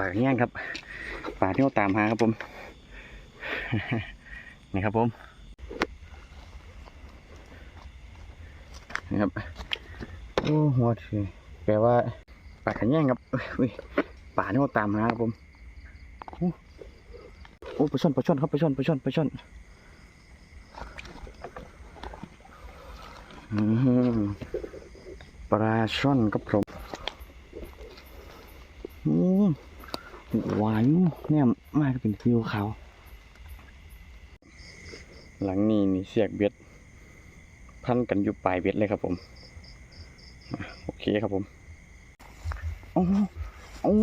ปลาแห้งครับปลาที่เราตามหาครับผม นี่ครับผมนี่ครับโอ้หัวถือแปลว่าปลาขันแย่งครับอุ้ยปลาที่เราตามหาครับผมโอ้ปลาช่อนปลาช่อนครับปลาช่อนปลาช่อนปลาช่อนอืมปลาช่อนครับผมอืม หวานเนี่ยมากเป็นฟิวขาวหลังนี้นี่เสียกเบ็ด พันกันอยู่ปลายเบ็ดเลยครับผมอะโอเคครับผมโอ้โอ้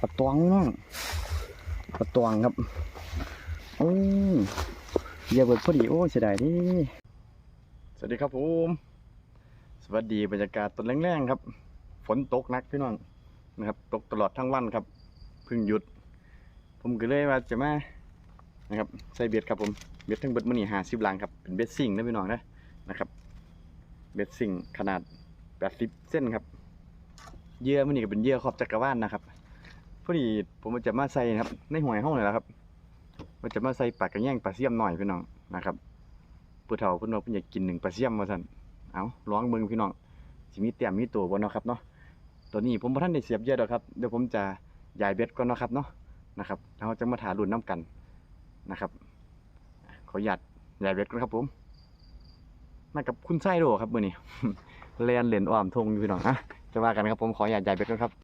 ปลาตวงน้องปลาตวงครับ โอ้เหยียบเบิดพอดีโอ้เสียดายดิสวัสดีครับผม สวัสดีบรรยากาศตอนแรงๆครับ ฝนตกหนักพี่น้อง นะครับ ตกตลอดทั้งวันครับเพิ่งหยุด ผมก็เลยว่าจะมานะครับใส่เบ็ดครับผมเบ็ดทั้งเบ็ดมันนี่หาสิบลังครับเป็นเบ็ดซิ่งนะพี่น้องนะนะครับ เบ็ดซิ่งขนาดแปดสิบเส้นครับเยื่อมันนี่ก็เป็นเยื่อขอบจักรวาลนะครับพอดีผมจะมาใส่นะครับ ในหวยห้องเลยละครับมันจะมาใส่ปลากระแยงปลาเสียมหน่อยพี่น้องนะครับผู้เฒ่าผู้น้องเพิ่นอยากกินหนึ่งปลาเสียมมาสั่นเอาลองเบิ่งพี่น้องสิมีเตียมมีตัวบ่เนาะครับเนาะ ตัวนี้ผมบ่ท่านได้เสียบเยอะหรอกครับเดี๋ยวผมจะย้ายเบ็ดก่อนเนาะครับเนาะนะครับแล้วเราจะมาถารุ่นน้ำกันนะครับ ขอหยัดใหญ่เบ็ดกันครับผมมากับคุณไส้โดครับมือนี้เลียนเหรียญอ้อมทงอยู่พี่น้องอะจะว่ากันครับผมขอหยัดใหญ่เบ็ดกันครับ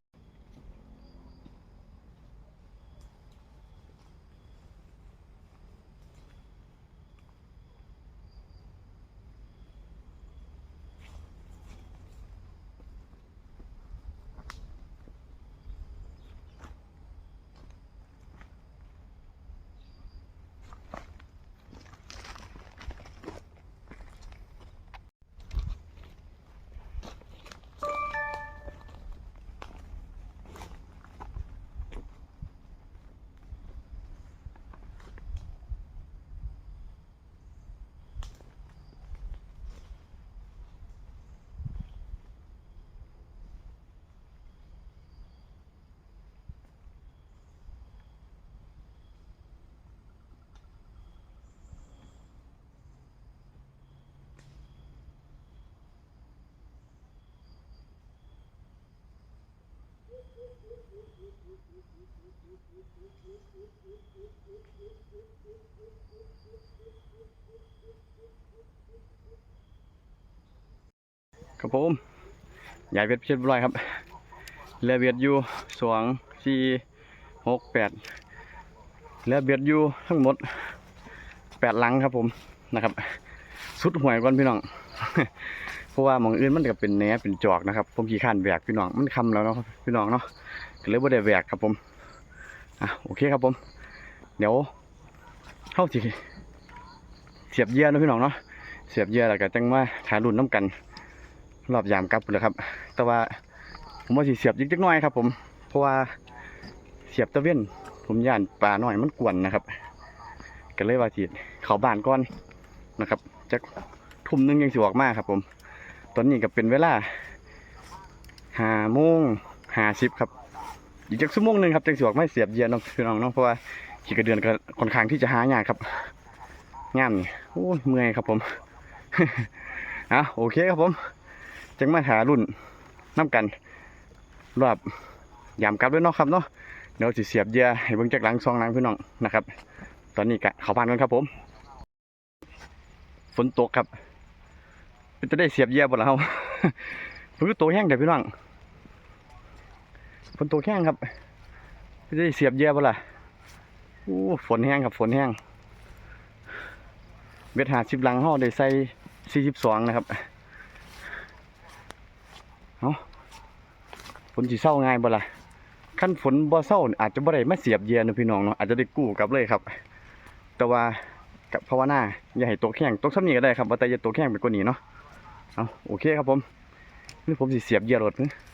ครับผมใหญ่เบ็ดเช็ดบร้อยครับเรือเบ็ดอยู่สองสี่หกแปดเรือเบ็ดอยู่ทั้งหมดแปดหลังครับผมนะครับ สุดหวยก่อนพี่น้อง เพราะว่ามองอื่นมันก็เป็นแหนเป็นจอกนะครับ ผมขี่ข้านแหวกพี่น้องมันคำแล้วเนาะพี่น้องเนาะก็เลยบ่ได้แหวกครับผม อะโอเคครับผม เดี๋ยวเข้าสิเสียบเยื่อนะพี่น้องเนาะเสียบเยื่อแล้วก็จังมาถ่ายรุ่นน้ำกัน รอบยามกลับเลยครับ แต่ว่าผมว่าสิเสียบยิกจักน้อยครับ ผม เพราะว่าเสียบตะเวนผมย่านปลาหน่อยมันกวนนะครับก็เลยว่าสิเขาบ้านก่อนนะครับจักทุ่มหนึงยังสิออกมาครับ ผม ตอนนี้ก็เป็นเวลาห้าโมงห้าสิบครับ อีกจักชั่วโมงหนึ่งครับจังสิออกมาเสียบเยียนเนาะพี่น้องเนาะเพราะว่าขี่กระเดือนก็ค่อนข้างที่จะหายากครับงามนี่โอ้ยเมื่อยครับผมอะโอเคครับผมจังมาหารุ่นน้ำกันรอบยามกลับด้วยเนาะครับเนาะเดี๋ยวสิเสียบเยื่อให้เบิ่งจากหลังซองหลังพี่น้องนะครับ ตอนนี้กะเขาบ้านกันครับผม ฝนตกครับจะได้เสียบเยื่อบ่ล่ะเฮาฝนตกแห้งเดี๋ยวพี่น้อง ฝนตกแห้งครับเป็นจะได้เสียบเยื่อบ่ล่ะโอ้ฝนแห้งครับฝนแห้งเบ็ดหาสิบลังเฮาได้ใส่สี่สิบสองนะครับฝนสิเศร้าง่ายบ่ล่ะขั้นฝนบ่เศร้าอาจจะบ่ได้มาเสียบเยียนนะพี่น้องเนาะอาจจะได้กู้กลับเลยครับ แต่ว่ากับภาวนาอย่าให้ตกแข้งตกซ้ำนี้ก็ได้ครับว่าแต่อย่าตกแข้งไปกว่านี้เนาะเอาโอเคครับผมนี่ผมสิเสียบเหยียรถนี่เอา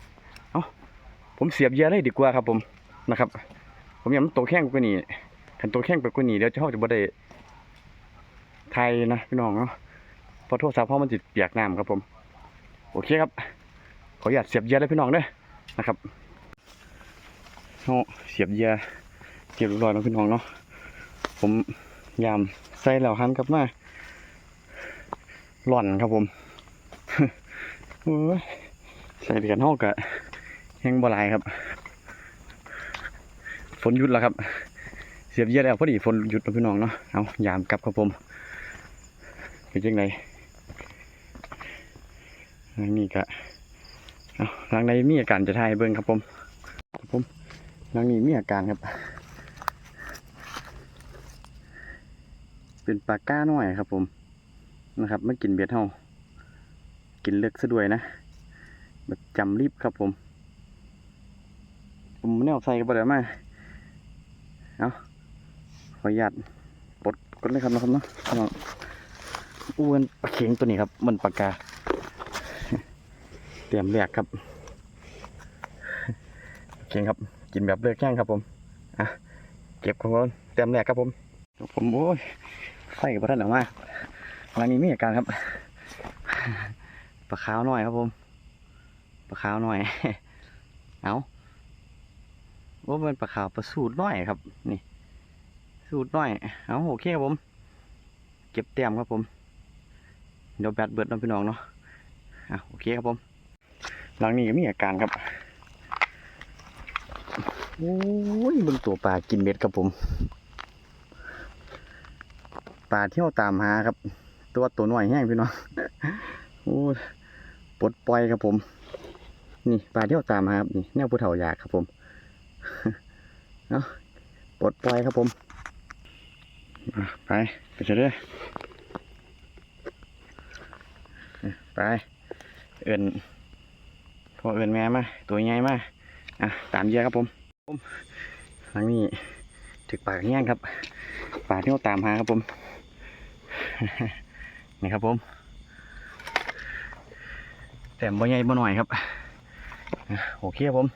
ผมเสียบเยียเลยดีกว่าครับ ผมนะครับ ผมอยากมันตแข้งไปกว่านี้คันตกแข้งไปกว่านี้เดี๋ยวเจ้าจะบ่ได้ไทยนะพี่น้องเนาะพอโทษสาเพราะมันจิตเปียกน้ำครับผม โอเคครับ ขออนุญาตเสียบเยียเลยพี่น้องเด้อนะครับเฮาเสียบเยื่อเก็บเรียบร้อยแล้วพี่น้องเนาะผมยามใส่แล้วหันกลับมาหล่อนครับผมโอ้ยใส่เดือนเฮากะ แห้งบ่ลายครับ ฝนหยุดแล้วครับ เสียบเยื่อแล้วพอดีฝนหยุดแล้วพี่น้องเนาะเอายามกลับครับผมเป็นยังไงนี้กะเอาทางในมีอาการจะทายเบิ่งครับผมครับผมทางนี้มีอาการครับ เป็นปลาก้าน้อยครับผมนะครับไมากินเบ็ดเฮากินเลือกซะด้วยนะแบบจำรีบครับผม ผมไม่ได้เอาใส่กระเป๋ามาเอาขออนุญาตปลดกดเลยครับนะครับเนาะอ้วนปลาเข็งตัวนี้ครับมันปากกา เตรียมแรกครับโอเคครับ กินแบบเลือกแข้งครับผมอะเก็บของผมเตรียมแรกครับผมผมโอ้ยไฟกับพระท่านออกมาหลังนี้มีอาการครับปลาขาวหน่อยครับผมปลาขาวหน่อย เอา ว่ามันปลาขาวปลาสูตรน้อยครับ นี่ สูตรน้อย เอาโอเคครับผม เก็บเตรียมครับผม เดี๋ยวแบตเบิดน้องพี่น้องเนาะอะโอเคครับผม หลังนี้ก็มีอาการครับ โอ้ยเบิ่งตัวปลากินเบ็ดครับผม ปลาเที่ยวตามหาครับ ตัวตัวน้อยแห้งพี่น้อง โอ้ปลดปล่อยครับผม นี่ปลาเที่ยวตามหาครับนี่แนวผู้เฒ่าอยากครับผม เนาะปลดปล่อยครับผมไปไปเฉยไปเอื่นพอเอื่นแม่มาตัวใหญ่มาอะตามเยอะครับผมผมทางนี้ถึกปากแห้งครับปลาที่เราตามหาครับผมนี่ครับผมแต้มบ่ใหญ่บ่หน่อยครับโอเคครับผม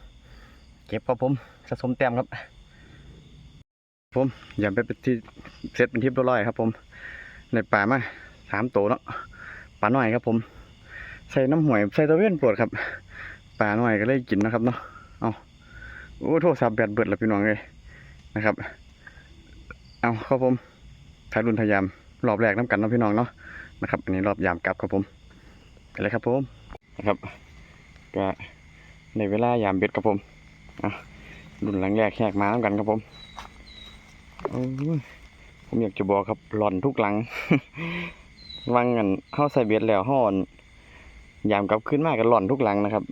เก็บครับผม สะสมแต้มครับ ผมอย่าไปเป็นที่เสร็จเป็นที่เรียบร้อยครับ ผมในป่ามาสามตัวเนาะปลาหน่อยครับ ผม ใส่น้ำหวยใส่ตะเวนปวดครับปลาหน่อยก็เลยกินนะครับเนาะเอาโอ้โทรศัพท์แบตเบิดแล้วพี่น้องเลยนะครับ เอาครับผมทายรุ่นทายามรอบแรกน้ำกันนะพี่น้องเนาะนะครับ อันนี้รอบยามกลับครับผมไปเลยครับผมนะครับ ก็ในเวลายามเบ็ดครับผมอะ รุ่นหลังแรกแขกมาน้ำกันครับผมผมอยากจะบอกครับหล่อนทุกหลังวังกันเข้าใส่เบ็ดแล้วห่อนยามกลับขึ้นมากันหล่อนทุกหลังนะครับ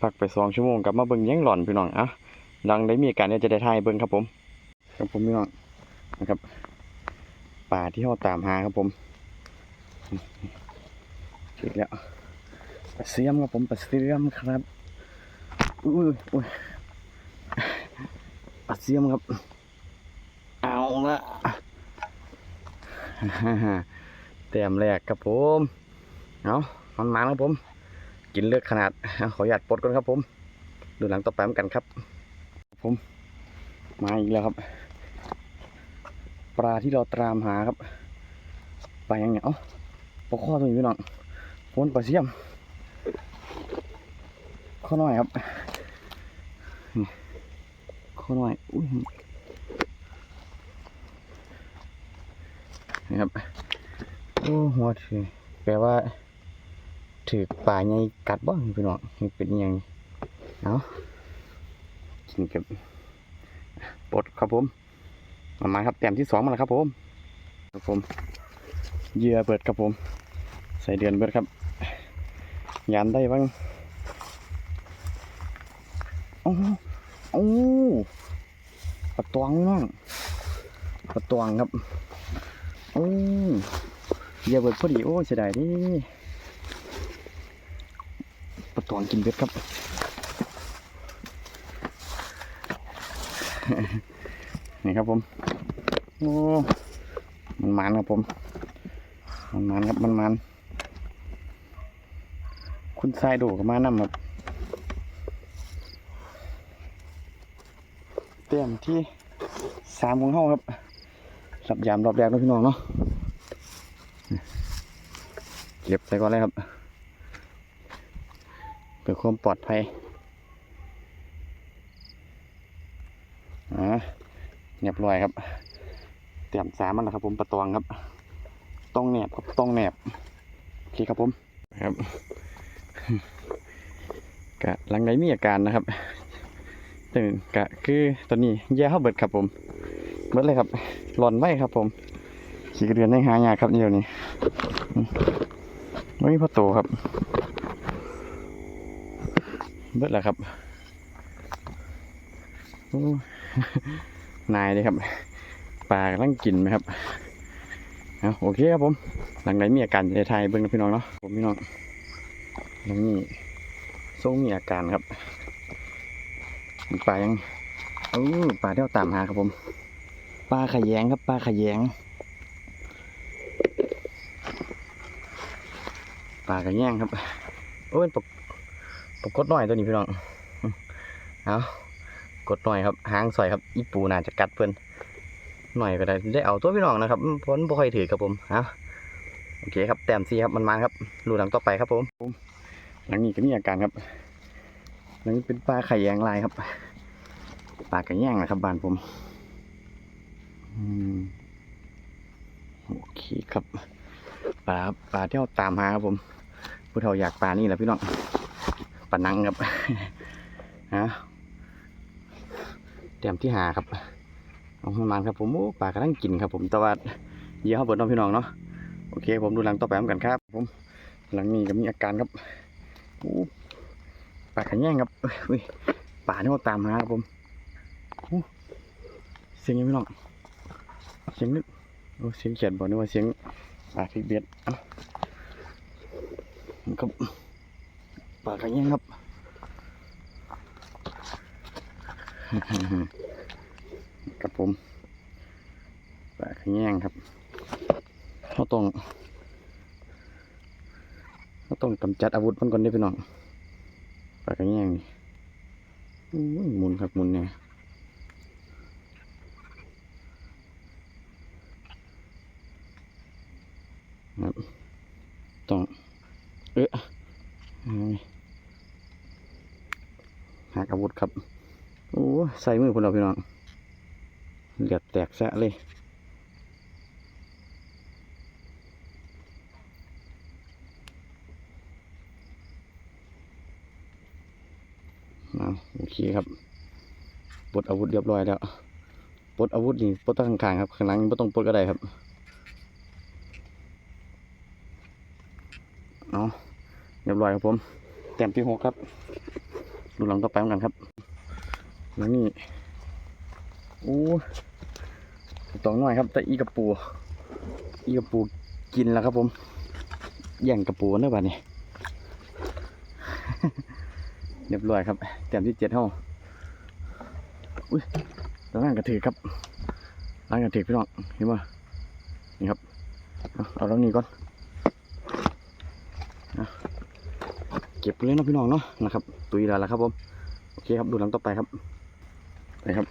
พักไปสองชั่วโมงกลับมาเบิ่งยังหล่อนพี่น้องอะหลังได้มีอาการเนี่ยจะได้ทายเบิ่งครับผม ครับผมพี่น้องนะครับ ป่าที่เราตามหาครับผมถึงแล้วปลาเสียมครับผมปลาเสียมครับอุ้ยอุ้ย ปลาเสียมครับ เอาละแต้มแรกครับผมเอามันมาแล้วครับผม กินเลือกขนาดเอาขอหยาดปลดก่อนครับผม ดูหลังต่อไปเหมือนกันครับ ผม มาอีกแล้วครับ ปลาที่เราตามหาครับ ปลายังไงเอ้าปลาข้อตัวนี้พี่น้องโฟนปลาเสียมข้อน้อยครับนี่ ข้อน้อยอุ้ยนี่ครับโอ้หัวถือแปลว่า ถือป่าใหญ่กัดบ้างพี่น้องเป็นอิหยังเอากินกับปลดครับผมมามาครับแต้มที่สองมาแล้วครับผมครับผมเยื่อเบิดครับผม ใส่เดือนเบิดครับยานได้บ้างโอ้ โอ้ปลาตวงน้องปลาตวงครับ โอ้เยื่อเบิดพอดีโอ้เสียดายดิปลาตองกินเบ็ดครับ นี่ครับผม โอ้ มันมันครับผม มันมันครับ มันมัน คุณทรายโดกับมานำครับ เต็มที่สามของเฮาครับสับยามรอบแรกนะพี่น้องเนาะเก็บใส่ก่อนเลยครับเพื่อความปลอดภัยอ่าเรียบร้อยครับ เตรียมสามมันแล้วครับผมประตองครับ ต้องแหนบครับต้องแหนบโอเคครับผมครับกะหลังไหนมีอาการนะครับ ตื่นกะคือตอนนี้แย่เข้าเบิดครับผมเบิดเลยครับหลอนไว้ครับผม ขี่กระเดือนในหายากครับเดี๋ยวนี้ไม่มีพ่อโตครับเบิดแล้วครับนายเลยครับปลากำลังกินไหมครับเอาโอเคครับผม หลังไหนมีอาการในไทยเบิ้งนะพี่น้องเนาะผมพี่น้องหลังนี้ทรงมีอาการครับ ปลายังเออปลาเที่ยวตามหาครับผม ปลาขยงครับปลาขยง ปลาขยงครับ โอ้ยปกปกกดหน่อยตัวนี้พี่น้อง เอากดหน่อยครับหางสอยครับอีปูน่าจะกัดเพื่อนหน่อยก็ได้ได้เอาตัวพี่น้องนะครับพ้นบ่ค่อยถือครับผมเอาโอเคครับแต้มซีครับมันมาครับรูหลังต่อไปครับผมหลังนี้ก็มีอาการครับ นี้เป็นปลาไข่แยงลายครับ ปลากระแยงนะครับบ้านผมอืมโอเคครับ ปลาปลาที่เราตามหาครับผม ผู้เฒ่าอยากปลานี่แหละพี่น้องปลานังครับฮะเตรียมที่หาครับเอาประมาณครับผมโอ้ปลากำลังกินครับ ผมแตะวัดเยี่ยมเปิดน้องพี่น้องเนาะโอเค ผมดูหลังต่อไปกันครับ ผมหลังนี้ก็มีอาการครับโอ้ ปลากระแยงครับปลาที่เราตามหาครับผมเสียงยังไม่น้องเสียงนึกโอ้เสียงเขียนบอกนึกว่าเสียงปลาพิเบ็ดเอ้ามันก็ปลากระเงี้ยงครับกับผมปลากระเงี้ยงครับเขาต้องเขาต้องกำจัดอาวุธมันก่อนได้อพี่น้องากระเงี้ยงนี่อุ้ยหมุนครับหมุนเนี่ยครับต้องเอ๊ะเอหากอาวุธครับ โอ้ ใส่มือพวกเราพี่น้องเหลือดแตกแซะเลย เอาโอเคครับปลดอาวุธเรียบร้อยแล้วปลดอาวุธนี่ปลดตั้งข้างๆครับข้างหลังไม่ต้องปลดก็ได้ครับเอาะเรียบร้อยครับผมแต้มที่หกครับดูหลังต่อไปเหมือนกันครับแล้วนี่โอ้ตองน้อยครับ แต่อีกระปู อีกระปูกินแล้วครับผมแย่งกระปูนอะบัดนี้ เรียบร้อยครับแต้มที่เจ็ดเท่าอุ้ยแล้วนั่งกระถือครับนั่งกระถือพี่น้องเห็นป่ะนี่ครับเอาเอาแล้วนี่ก่อนเก็บเลยนะพี่น้องเนาะนะครับ ตุยแล้วละครับผมโอเคครับดูหลังต่อไปครับไปครับ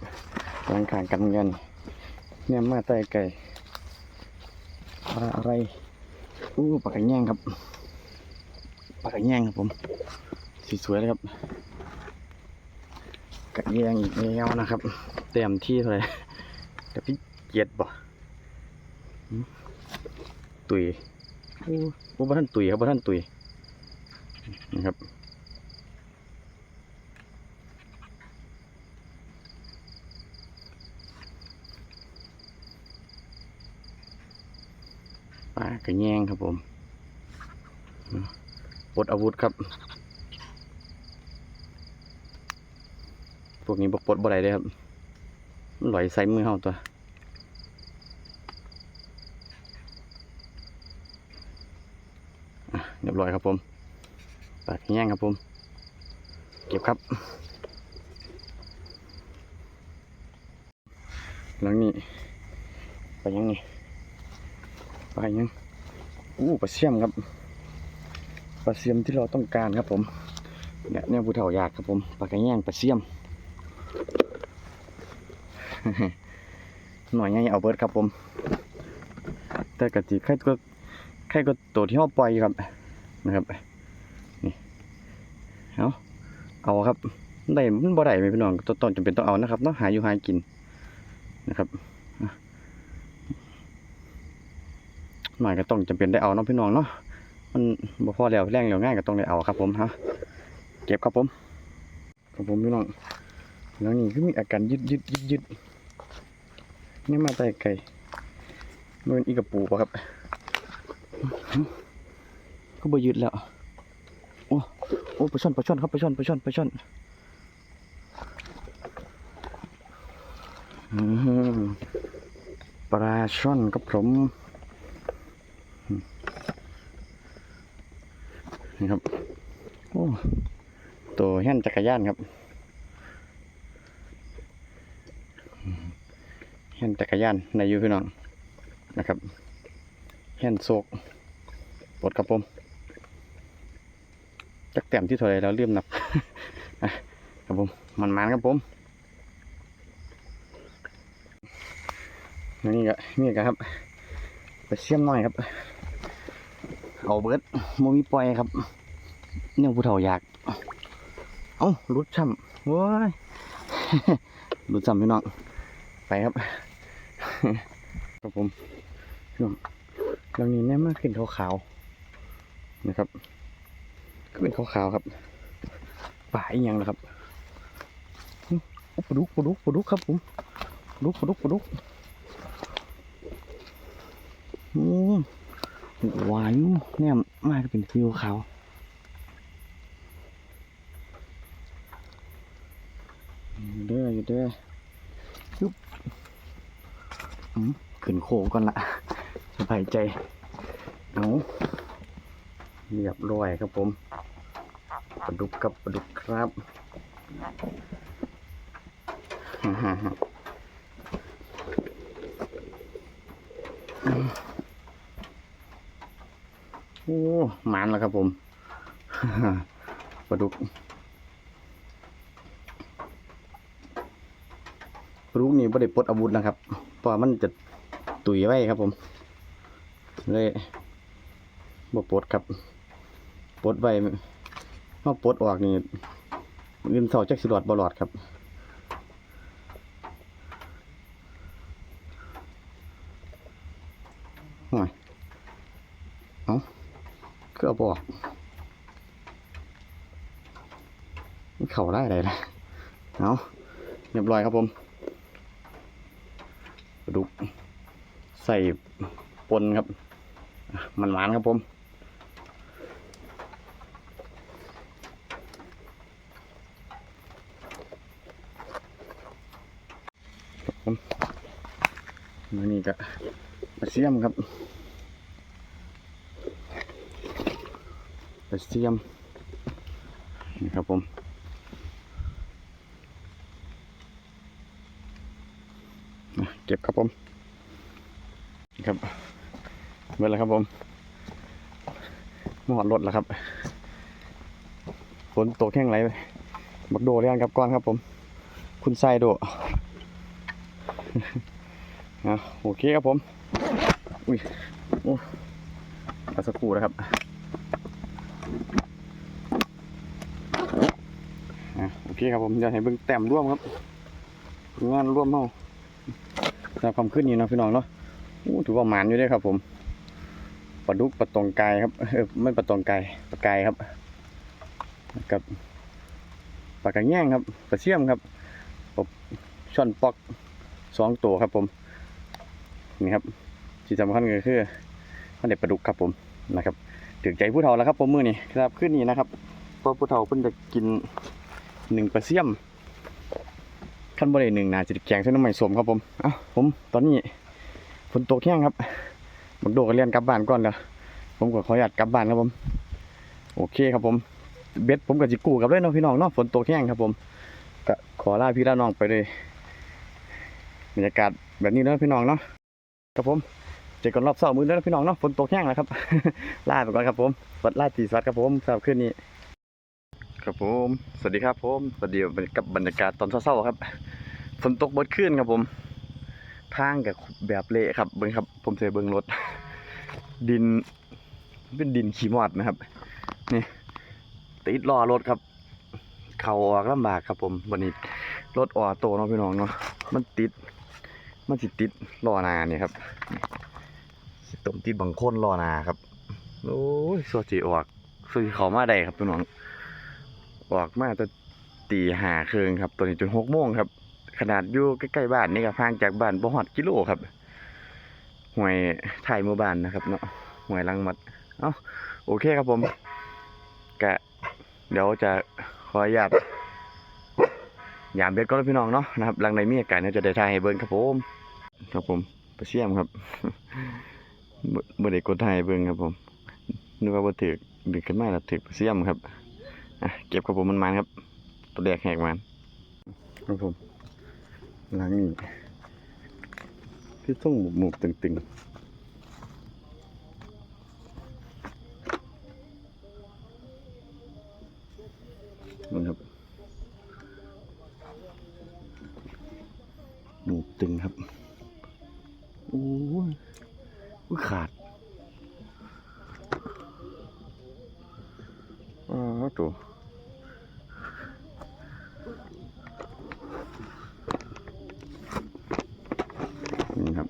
กำลังขางกันกันเนี่ยมาใต้ไก่อะไรอะไรอู้ปลากระแยงครับปลากกระแยงครับผม สีสวยเลยครับกระแยงอีกแล้วนะครับเต็มที่เลยแต่พี่เกียดบ่ตุยอู้อู้บ่ท่านตุยครับบ่ท่านตุยนะครับปลากระแยงครับผมปลดอาวุธครับ วกนี้บกปลดบ่ได้เลยครับมันไหลใส่มือเฮาตัวเรียบร้อยครับผมปลากระแยงครับผม เก็บครับ หลังนี้ไปยังนี่ไปยังอู้ปลาเสียมครับปลาเสียมที่เราต้องการครับผมเนี่ยเนี่ยผู้เฒ่าอยากครับผมปลากระแยงปลาเสียม หน่อยใหญ่เอาเบิดครับผม แต่กะจิแค่ก็แค่ก็ตัวที่เราปล่อยครับนะครับนี่เอาเอาครับได้มันบ่ได้ไหมพี่น้องต้องต้องจำเป็นต้องเอานะครับเนาะหาอยู่หากินนะครับหน่อยก็ต้องจำเป็นได้เอาเนาะพี่น้องเนาะมันบ่พอแล้วแรงแล้วง่ายก็ต้องได้เอาครับผมฮะเก็บครับผมครับผมพี่น้อง แล้วนี่คือมีอาการยึดยึดยึดยึดนี่มาแต่ไกลมันเป็นอีกระปูป่ะครับก็บ่ยึดแล้วโอ้โอ้ปลาช่อนปลาช่อนครับปลาช่อนปลาช่อนปลาช่อนอืมปลาช่อนครับผมอืมนี่ครับโอ้ตัวแห่นจักรยานครับอืม แห่นจักรยานในยูพี่น้องนะครับแห่นโศกปลดครับผมจักแต้มที่เท่าไรเราเลื่อมนับอะครับผมมันมันๆครับผมนี่ก็นี่ก็ครับไปเสียมหน่อยครับเอาเบิร์ดโมมีปล่อยครับเนี่ยผู้เฒ่าอยากเอ้ารุดช่ำโว้ยรุดช่ำพี่น้องไปครับ ครับผมพี่น้องเรานี่แน่มากขึ้นขาวๆนะครับ ก็เป็นขาวๆครับป่าอีกอย่างนะครับปลาดุกปลาดุกปลาดุกครับผมปลาดุกปลาดุกปลาดุกโอ้หวานเนี่ยมากเป็นฟิวขาวเด้ออยู่เด้อยุบ ขึ้นโค้งก่อนละสบายใจเอาเรียบร้อยครับผมปลาดุกกับปลาดุกครับโอ้หมานแล้วครับผมปลาดุก ลาดุกนี่ไม่ได้ปลดอาวุธนะครับ เพราะมันจะตุยไว้ครับผม เลยบ่ปลดครับปลดไว้มื่อปลดออกนี่เงินเสาจักสิหลอดบ่หลอดครับห่วยเอาคือเอาบอกเข่าได้เลยนะเอาเรียบร้อยครับผมกระดูก ใส่ปนครับ มันหวานครับผมครับผมนี่ก็ปเสียมครับปเสียมนี่ครับผมอะเก็บครับผมนี่ครับ เมื่อไรครับผมมาหอดรถแล้วครับฝนตกแห้งไหลบักโดเรียนครับก้อนครับผม คุณไซโดอะโอเคครับผม อุ้ยโอ้สักครู่นะครับอะโอเคครับผมจะให้เบิ่งแต้มร่วมครับงานร่วมเฮาแนวความขึ้นนี่นะพี่น้องเนาะถือว่าหมานอยู่ด้วยครับผม ลาดุกปลาตองกายครับไม่ปลาตองกายปลากายครับ กับปลากระแง่งครับปลาเชี่ยมครับปลาช่อนปอกสองตัวครับผมนี่ครับที่สำคัญก็คือมันเด็ดปลาดุกครับผมนะครับถึงใจผู้เฒ่าแล้วครับผมมือนี่ครับขึ้นนี่นะครับเพราะผู้เฒ่าเพิ่นจะกินหนึ่งปลาเสี่ยมขั้นบ่ได้หนึ่งนาจะแกงเส้นน้ำมันสมครับผมเอ้าผมตอนนี้ฝนตกแห้งครับ บักโดก็เรียนกลับบ้านก่อนแล้วผมก็ขออนุญาตกลับบ้านครับผม โอเคครับผม เบ็ดผมกับจิกูกับเลยเนาะพี่น้องเนาะฝนตกแห้งครับผมก็ขอลาพี่ลาน้องไปเลยบรรยากาศแบบนี้เนาะพี่น้องเนาะครับผมเจอกันรอบเสาร์มือแล้วนะพี่น้องเนาะฝนตกแห้งแล้วครับลาไปก่อนครับผมวัดลาตีสวัสดครับผมสำหรับคืนนี้ครับผม สวัสดีครับผม สวัสดีกับบรรยากาศตอนเช้าๆครับ ฝนตกบดขึ้นครับผม ทางกับแบบเละครับเบิ้งครับ ผมเจอเบิ้งรถ ดินเป็นดินขี้มอดนะครับ นี่ติดล้อรถครับ เข่าออกลำบากครับผมวันนี้รถออโต้เนาะพี่น้องเนาะมันติด มันสิติดล้อนาเนี่ยครับสิตมติดบังโคนล้อนาครับโอ้ยสวดสิออกสวดสิเขามาได้ครับพี่น้องออกมาแต่ตีหาครึ่งครับ ตัวนี้จนหกโมงครับ ขนาดอยู่ใกล้ๆบ้านนี่ก็ห่างจากบ้านบ่ฮอดกิโลครับห่วยถ่ายหมู่บ้านนะครับ เนาะห่วยลังมัดเอ้าโอเคครับผมกะเดี๋ยวจะขออนุญาตยามเบ็ดก็พี่น้องเนาะนะครับหลังในมีอาการเนี่ยจะได้ถ่ายให้เบิ่งครับผมครับผมไปเสียมครับบ่บ่ได้กดถ่ายเบิ่งครับผมนึกว่าบ่ถึกดึกขึ้นมาแล้วถึกไปเสียมครับเก็บครับผมมันมันครับตัวแดกแหกมันครับผม หลังนี้ที่ต้องหมุกตึงๆนี่ครับหมูกตึงครับ โอ้ยอุ๊ยขาดอ๋อตัวนี่ครับ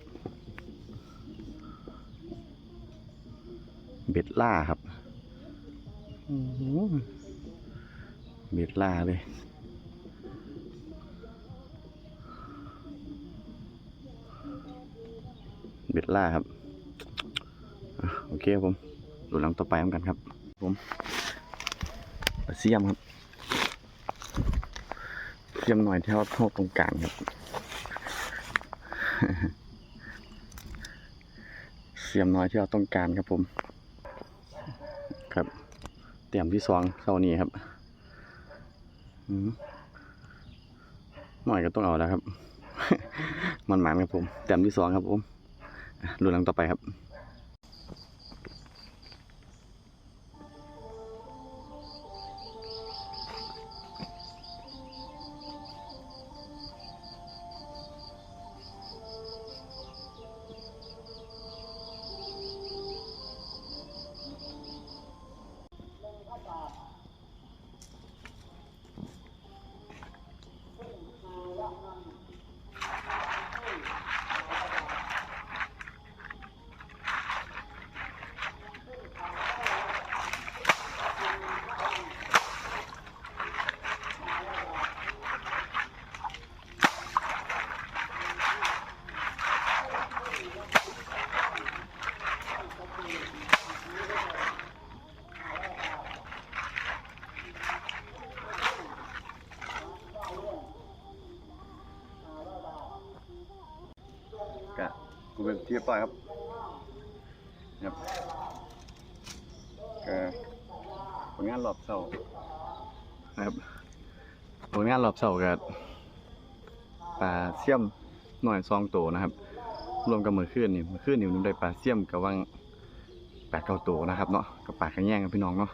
เบ็ด ล่าครับโอ้โหเบ็ดล่าเลย เบ็ดล่าครับอะโอเคครับผม ดูหลังต่อไปเหมือนกันครับ ผมเสียมครับเสียมหน่อยเท่าเท่าตรงกลางครับเสียมน้อยที่เราต้องการครับผมครับ เตรียมที่สองเท่านี้ครับอืมหน่อยก็ต้องเอาแล้วครับ มันหมานครับผมเตรียมที่สองครับผมดูหลังต่อไปครับ รียบร้อยครับครับกะผลงานรอบเสานะครับผลงานรอบเสากับปลาเสี่ยมหน่อยซองโตวนะครับ รวมกับมือขึ้นนี่มือขึ้นนี่มันได้ปลาเสี่ยมกับวังแปดเก้าโตวนะครับเนาะกับปลาขะแยงกับพี่น้องเนาะ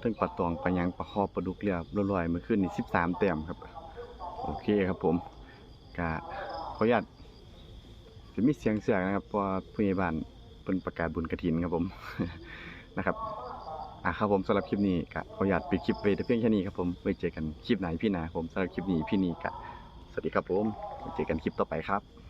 ทั้งปลาตองปลายังปลาคอปลาดุกเรียบร้อยๆมือขึ้นนี่สิบสามแต้มครับ โอเคครับผมกะขออนุญาต จะมีเสียงเสือกนะครับเพราะผู้ใหญ่บ้านเป็นประกาศบุญกระถินครับผม นะครับอะครับผมสำหรับคลิปนี้กะขออนุญาตปิดคลิปไปแต่เพียงแค่นี้ครับผมไว้เจอกันคลิปไหนพี่นาผมสำหรับคลิปนี้พี่นีกะสวัสดีครับผมไว้เจอกันคลิปต่อไปครับ